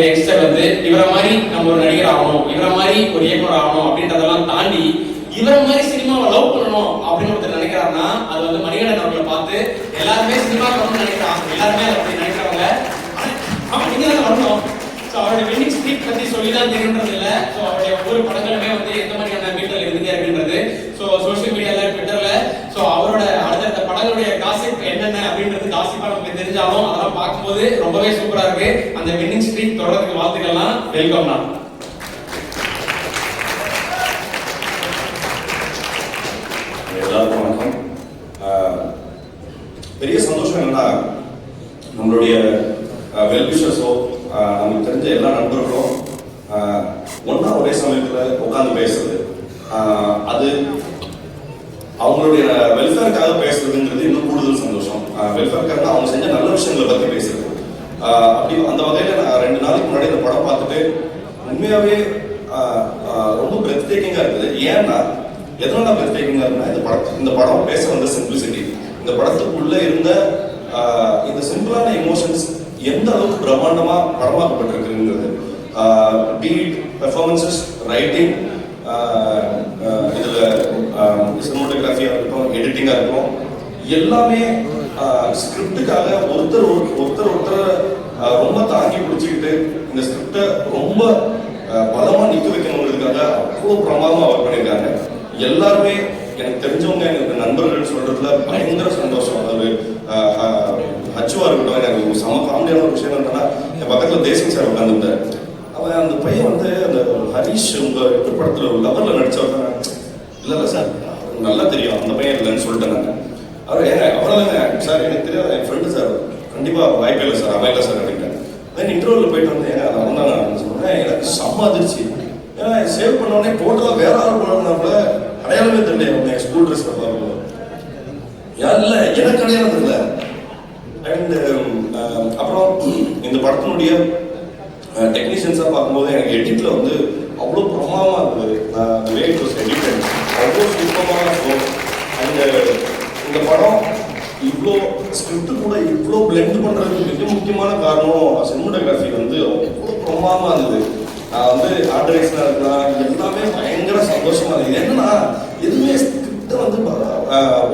ஒரு யங்ஸ்டர் வந்து இவரை மாதிரி நம்ம ஒரு நடிகர் ஆகணும் இவரை மாதிரி ஒரு இயக்குனர் ஆகணும் அப்படின்றதெல்லாம் தாண்டி இவரை மாதிரி சினிமாவை லவ் பண்ணணும் அப்படின்னு ஒருத்தர் நினைக்கிறாருன்னா அது வந்து மணிகண்டன் அவர்களை பார்த்து எல்லாருமே சினிமா பண்ணணும்னு நினைக்கிறாங்க எல்லாருமே அதை அப்படி நினைக்கிறாங்க. அவன் நீங்க தான் வரணும். ஸோ அவருடைய வெட்டிங் ஸ்பீக் பத்தி சொல்லி தான் தெரியுன்றது இல்லை ஸோ அவருடைய ஒவ்வொரு படங்களுமே வந்து எந்த தெரிஞ்சாலும் பார்க்கும்போது ரொம்பவே சூப்பரா இருக்கு. அந்த வின்னிங் ஸ்ட்ரீக் தொடர்றதுக்கு வாழ்த்துக்கள்லாம். வெல்கம் நான் எல்லாருக்கும் வணக்கம். பெரிய சந்தோஷம் என்னன்னா நம்மளுடைய வெல்விஷர்ஸோ நமக்கு தெரிஞ்ச எல்லா நண்பர்களும் ஒன்றா ஒரே சமயத்தில் உட்காந்து பேசுறது. அது அவங்களுடைய வெல்ஃபேருக்காக பேசுறதுங்கிறது இன்னும் கூடுதல் சந்தோஷம். வெல்ஃபேருக்காக அவங்க செஞ்ச நல்ல விஷயங்களை பற்றி பேசுறது அப்படி அந்த வகையில் நான் ரெண்டு நாளைக்கு முன்னாடி இந்த படம் பார்த்துட்டு உண்மையாகவே ரொம்ப பிரெத் இருக்குது. ஏன்னா எதனால பிரெத் இருக்குன்னா இந்த படம் இந்த படம் பேச வந்த சிம்பிளிசிட்டி இந்த படத்துக்குள்ள இருந்த இந்த சிம்பிளான எமோஷன்ஸ் எந்த அளவுக்கு பிரம்மாண்டமா படமாக்கப்பட்டிருக்குங்கிறது பீட் பெர்ஃபார்மன்சஸ் ரைட்டிங் இதுல சினிமோட்டோகிராஃபியாக இருக்கட்டும் எடிட்டிங்காக இருக்கட்டும் எல்லாமே ஸ்கிரிப்டுக்காக ஒருத்தர் ஒரு- ஒருத்தர் ஒருத்தர் ரொம்ப தாங்கி பிடிச்சிக்கிட்டு இந்த ஸ்கிரிப்டை ரொம்ப பலமா நிக்க வைக்கணுங்கிறதுக்காக அவ்வளோ பிரமாதமா ஒர்க் பண்ணியிருக்காங்க. எல்லாருமே எனக்கு தெரிஞ்சவங்க எனக்கு நண்பர்கள் சொல்றதுல பயங்கர சந்தோஷம். அது அச்சுவா இருக்கட்டும் எனக்கு சம காமெடியான ஒரு விஷயம் என்னன்னா என் பக்கத்துல தேசிங் சார் உட்காந்துருந்தார் அவன் அந்த பையன் வந்து அந்த ஹரிஷ் உங்க படத்துல ஒரு லவர்ல நடிச்சவர் இல்ல இல்ல சார் நல்லா தெரியும் அந்த பையன் இல்லைன்னு சொல்லிட்டேன் நான். அவர் ஏங்க அவ்வளோதாங்க சார் எனக்கு தெரியாது என் ஃப்ரெண்டு சார் கண்டிப்பாக வாய்ப்பே இல்லை சார் அமையல சார் அப்படின்ட்டேன் தென் இன்டர்வியூல போயிட்டு வந்து ஏங்க அதை அவன் தான் சொன்னேன். எனக்கு செம்ம அதிர்ச்சி. ஏன்னா சேவ் பண்ணோடனே உடனே வேற ஆள் போனோம்னா கூட அடையாளமே தெரியல உங்க ஸ்கூல் ட்ரெஸ் பார்க்கும்போது. யார் எனக்கு அடையாளம் தெரியல. அண்ட் um, um, அப்புறம் இந்த படத்தினுடைய டெக்னீஷியன்ஸாக பார்க்கும்போது எனக்கு எடிட்டில் வந்து அவ்வளோ பிரமாதமாக இருந்தது. நான் வே இட் வாஸ் எடிட்டட் அவ்வளோ சுத்தமான இருக்கும் அண்ட் இந்த படம் இவ்வளோ ஸ்கிரிப்ட் கூட இவ்வளோ பிளெண்ட் பண்ணுறதுக்கு மிக முக்கியமான காரணம் சினிமோட்டோகிராஃபி வந்து அவ்வளோ பிரமாதமாக இருந்தது. நான் வந்து ஆர்டரைஸ்லாம் இருக்கலாம் எல்லாமே பயங்கர சந்தோஷமாக இருந்தது. என்னன்னா எதுவுமே ஸ்கிரிப்டை வந்து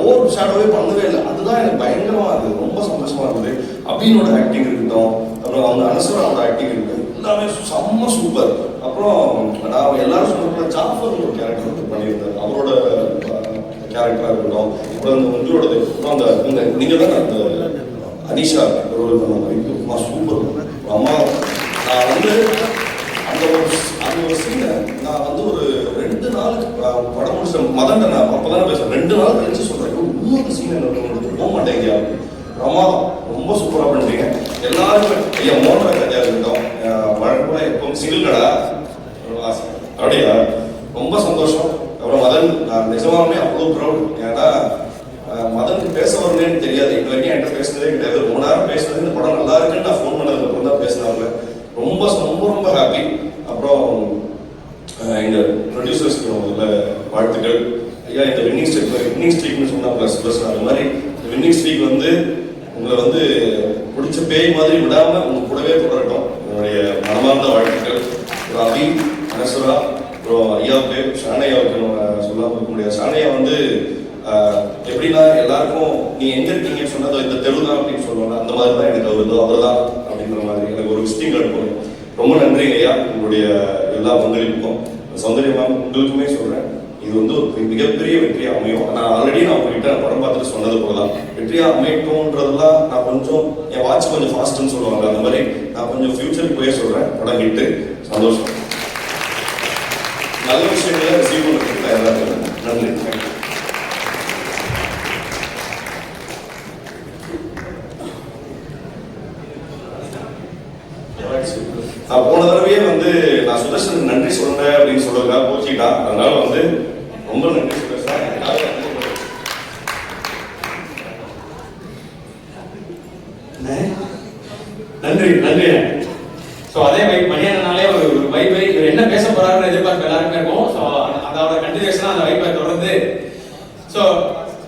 ஓவர் ஷேடோவே பண்ணவே இல்லை. அதுதான் எனக்கு பயங்கரமாக இருந்தது. ரொம்ப சந்தோஷமாக இருந்தது. அபினோட ஆக்டிங் இருக்கட்டும் அப்புறம் அவங்க அனசுராவோட ஆக்டிங் இருக்குது எல்லாமே செம்ம சூப்பர் அப்புறம் நான் எல்லாரும் சொல்ற ஜாஃபர் ஒரு கேரக்டர் வந்து பண்ணியிருந்தேன் அவரோட கேரக்டராக இருக்கட்டும் இப்போ அந்த உங்களோடது. அந்த இந்த நீங்கள் தான் அந்த அனிஷா ரோல் பண்ண மாதிரி சூப்பர். அம்மா நான் வந்து அந்த ஒரு அந்த ஒரு சீனை நான் வந்து ஒரு ரெண்டு நாள் படம் முடிச்ச மதண்ட நான் அப்பதான் பேசுகிறேன் ரெண்டு நாள் கழிச்சு சொல்கிறேன் இன்னொரு சீன் என்ன உங்களுக்கு போக மாட்டேங்க ரொம்ப சூப்பராக பண்ணுறீங்க எல்லாருமே ஐயா மோகன் கதையாக இருக்கட்டும் வழக்கம் எப்பவும் சிங்கிள் கடை ஆசை. அப்படியா? ரொம்ப சந்தோஷம். அப்புறம் மதன் நான் நிஜமாவே அவ்வளோ ப்ரௌட் ஏன்னா மதனுக்கு பேச வரலன்னு தெரியாது. இது வரைக்கும் என்கிட்ட பேசுனதே கிடையாது. ரொம்ப நேரம் பேசுனது இந்த படம் நல்லா இருக்குன்னு நான் ஃபோன் பண்ணதுக்கு அப்புறம் தான் பேசினாங்க ரொம்ப ரொம்ப ரொம்ப ஹாப்பி அப்புறம் எங்கள் எங்க ப்ரொடியூசர்ஸ்க்கு முதல்ல வாழ்த்துக்கள். ஐயா இந்த வின்னிங் ஸ்ட்ரீக் வின்னிங் ஸ்ட்ரீக்னு சொன்னால் ப்ளஸ் ப்ளஸ் அந்த மாதிரி வின்னிங் ஸ்ட்ரீக் வந்து உங்களை வந்து பிடிச்ச பேய் மாதிரி விடாமல் உங்க கூடவே தொடரட்டும். என்னுடைய மனமார்ந்த வாழ்த்துக்கள். அப்புறம் அனசுரா அப்புறம் ஐயாவுக்கு ஷானையாவுக்கு நம்ம சொல்லாம இருக்க முடியாது. ஷானையா வந்து எப்படின்னா எல்லாருக்கும் நீ எங்க இருக்கீங்கன்னு சொன்னா இந்த தெருதான் அப்படின்னு சொல்லுவாங்க. அந்த மாதிரி தான் எனக்கு அவர் அவர் தான் அப்படின்ற மாதிரி எனக்கு ஒரு விசிட்டிங் கார்டு ரொம்ப நன்றி ஐயா உங்களுடைய எல்லா பங்களிப்புக்கும். சௌந்தர்யமா உங்களுக்குமே சொல்றேன். இது வந்து ஒரு மிகப்பெரிய வெற்றியா அமையும். நான் ஆல்ரெடி நான் உங்ககிட்ட படம் பார்த்துட்டு சொன்னது போலதான். வெற்றியா அமையட்டும்ன்றதெல்லாம் நான் கொஞ்சம் என் வாட்ச் கொஞ்சம் ஃபாஸ்ட்னு சொல்லுவாங்க. அந்த மாதிரி நான் கொஞ்சம் ஃபியூச்சருக்கு போய் சொல்றேன். படம் கிட்டு. சந்தோஷம். நல்ல விஷயங்களை ரிசீவ் பண்ணுறதுக்கு தயாராக இருக்கேன் நன்றி. நான் போன தடவையே வந்து நான் சுதர்ஷன் நன்றி சொல்றேன் அப்படின்னு சொல்றதுக்காக போச்சுக்கிட்டான் அதனால வந்து ரொம்ப நன்றி சொல்றேன் நன்றி. நன்றி ஸோ அதே மாதிரி மணியானாலே வைபை இவர் என்ன பேச போறாருன்னு எதிர்பார்ப்பு எல்லாருமே இருக்கும். ஸோ அதோட கண்டினியூஷனாக அந்த வைப்பை தொடர்ந்து ஸோ